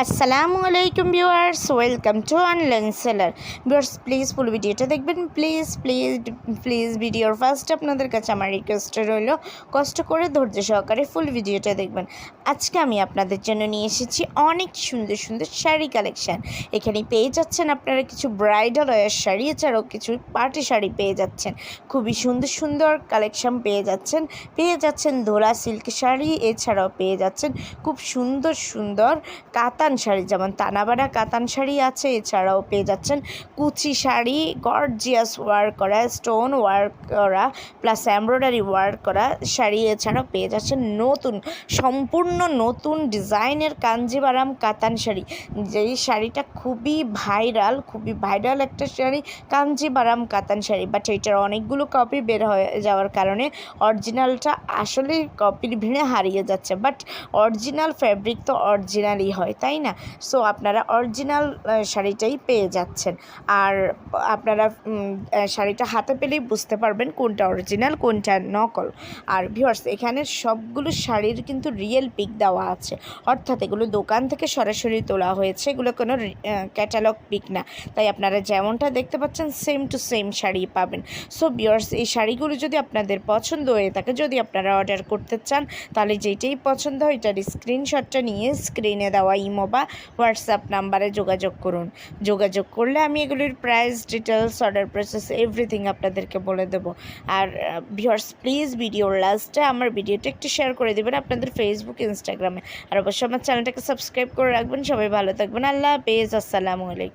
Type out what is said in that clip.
আসসালামু আলাইকুম viewers, welcome to online seller. Viewers, please full ভিডিওটা দেখবেন। প্লিজ প্লিজ প্লিজ ভিডিওর ফার্স্ট আপনাদের কাছে আমার রিকোয়েস্ট রইল, কষ্ট করে ধৈর্য সহকারে ফুল ভিডিওটা দেখবেন। আজকে আমি আপনাদের জন্য নিয়ে এসেছি অনেক সুন্দর সুন্দর শাড়ি কালেকশান এখানে পেয়ে যাচ্ছেন আপনারা কিছু ব্রাইডাল ওয়ার শাড়ি, এছাড়াও কিছু পার্টি শাড়ি পেয়ে যাচ্ছেন। খুবই সুন্দর সুন্দর কালেকশন পেয়ে যাচ্ছেন। পেয়ে যাচ্ছেন ধোলা সিল্ক শাড়ি, এছাড়াও পেয়ে যাচ্ছেন খুব সুন্দর সুন্দর কাতান শাড়ি, যেমন তানাবাড়া কাতান শাড়ি আছে, এছাড়াও পেয়ে যাচ্ছেন কুচি শাড়ি গর্জিয়াস ওয়ার্ক করা স্টোন ওয়ার্ক করা প্লাস এমব্রয়ডারি ওয়ার্ক করা শাড়ি, এছাড়াও পেয়ে যাচ্ছেন নতুন, সম্পূর্ণ নতুন ডিজাইনের কাঞ্জিবারাম কাতান শাড়ি। যেই শাড়িটা খুবই ভাইরাল খুবই ভাইরাল একটা শাড়ি, কাঞ্জিবারাম কাতান শাড়ি বাট এটার অনেকগুলো কপি বের হয়ে যাওয়ার কারণে অরিজিনালটা আসলে কপির ভিড়ে হারিয়ে যাচ্ছে বাট অরিজিনাল ফ্যাব্রিক তো অরিজিনালই হয়, তাই না? সো আপনারা অরিজিনাল শাড়িটাই পেয়ে যাচ্ছেন। আর আপনারা শাড়িটা হাতে পেলেই বুঝতে পারবেন কোনটা অরিজিনাল কোনটা নকল। আর ভিউয়ার্স এখানে সবগুলো শাড়ির কিন্তু রিয়েল পিক দেওয়া আছে। অর্থাৎ এগুলো দোকান থেকে সরাসরি তোলা হয়েছে। এগুলো কোনো ক্যাটালগ পিক না। তাই আপনারা যেমনটা দেখতে পাচ্ছেন সেম টু সেম শাড়ি পাবেন। সো ভিউয়ার্স এই শাড়িগুলো যদি আপনাদের পছন্দ হয়ে থাকে, যদি আপনারা অর্ডার করতে চান, তাহলে যেটাই পছন্দ হয় এটার স্ক্রিনশটটা নিয়ে স্ক্রিনে দেওয়া ইমো বা হোয়াটসঅ্যাপ নাম্বারে যোগাযোগ করুন। যোগাযোগ করলে আমি এগুলির price details order process everything আপনাদেরকে বলে দেবো। আর ভিউয়ার্স প্লিজ ভিডিওর লাস্টে আমার ভিডিওটা একটু শেয়ার করে দেবেন আপনাদের ফেসবুক ইনস্টাগ্রামে আর অবশ্যই আমার চ্যানেলটাকে সাবস্ক্রাইব করে রাখবেন। সবাই ভালো থাকবেন। আল্লাহ হাফেজ। আসসালামু আলাইকুম।